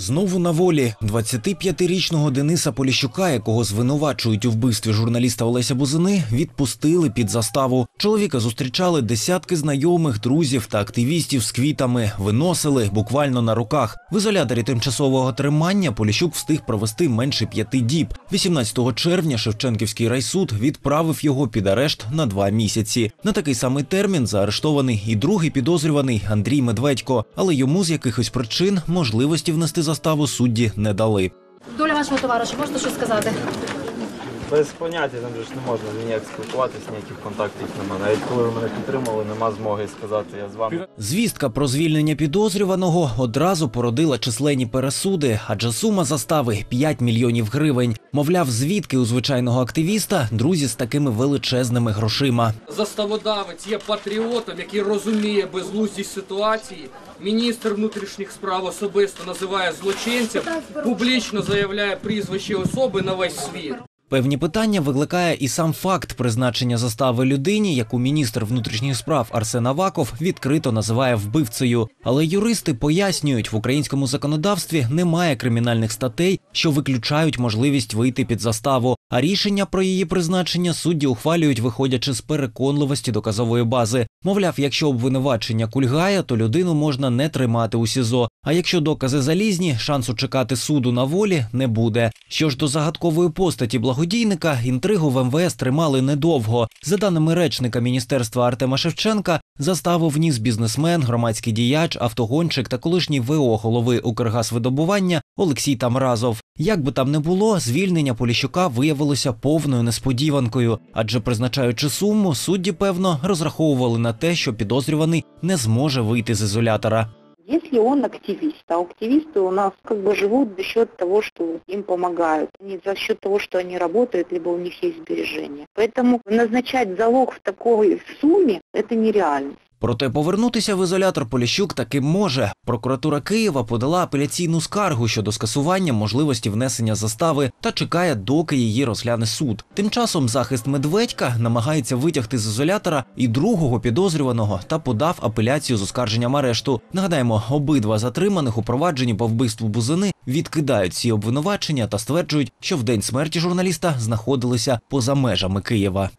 Знову на волі 25-річного Дениса Поліщука, якого звинувачують у вбивстві журналіста Олеся Бузини, відпустили під заставу. Чоловіка зустрічали десятки знайомих, друзів та активістів з квітами, виносили буквально на руках. В ізоляторі тимчасового тримання Поліщук встиг провести менше п'яти діб. 18 червня Шевченківський райсуд відправив його під арешт на два місяці. На такий самий термін заарештований і другий підозрюваний Андрій Медведько, але йому з якихось причин можливості внести заставу судді не дали. Доля вашого товариша, можете щось сказати? Без поняття там же ж не можна ніяк спілкуватись, ніяких контактів немає. Навіть коли ви мене підтримали, нема змоги сказати, я з вами. Звістка про звільнення підозрюваного одразу породила численні пересуди, адже сума застави 5 мільйонів гривень. Мовляв, звідки у звичайного активіста друзі з такими величезними грошима. Заставодавець є патріотом, який розуміє безглуздість ситуації. Міністр внутрішніх справ особисто називає злочинцем, публічно заявляє прізвище особи на весь світ. Певні питання викликає і сам факт призначення застави людині, яку міністр внутрішніх справ Арсен Аваков відкрито називає вбивцею. Але юристи пояснюють, в українському законодавстві немає кримінальних статей, що виключають можливість вийти під заставу. А рішення про її призначення судді ухвалюють, виходячи з переконливості доказової бази. Мовляв, якщо обвинувачення кульгає, то людину можна не тримати у СІЗО. А якщо докази залізні, шансу чекати суду на волі не буде. Що ж до загадкової постаті благодійника, інтригу в МВС тримали недовго. За даними речника міністерства Артема Шевченка, заставу вніс бізнесмен, громадський діяч, автогонщик та колишній ВО голови Укргазвидобування Олексій Тамразов. Як би там не було, звільнення Поліщука виявилося повною несподіванкою, адже призначаючи суму, судді певно розраховували на те, що підозрюваний не зможе вийти з ізолятора. Если он активист, а активисты у нас как бы живут за счет того, что им помогают, не за счет того, что они работают, либо у них есть сбережения. Поэтому назначать залог в такой сумме – это нереально. Проте повернутися в ізолятор Поліщук таки може. Прокуратура Києва подала апеляційну скаргу щодо скасування можливості внесення застави та чекає, доки її розгляне суд. Тим часом захист Медведька намагається витягти з ізолятора і другого підозрюваного та подав апеляцію з оскарженням арешту. Нагадаємо, обидва затриманих у провадженні по вбивству бузини відкидають ці обвинувачення та стверджують, що в день смерті журналіста знаходилися поза межами Києва.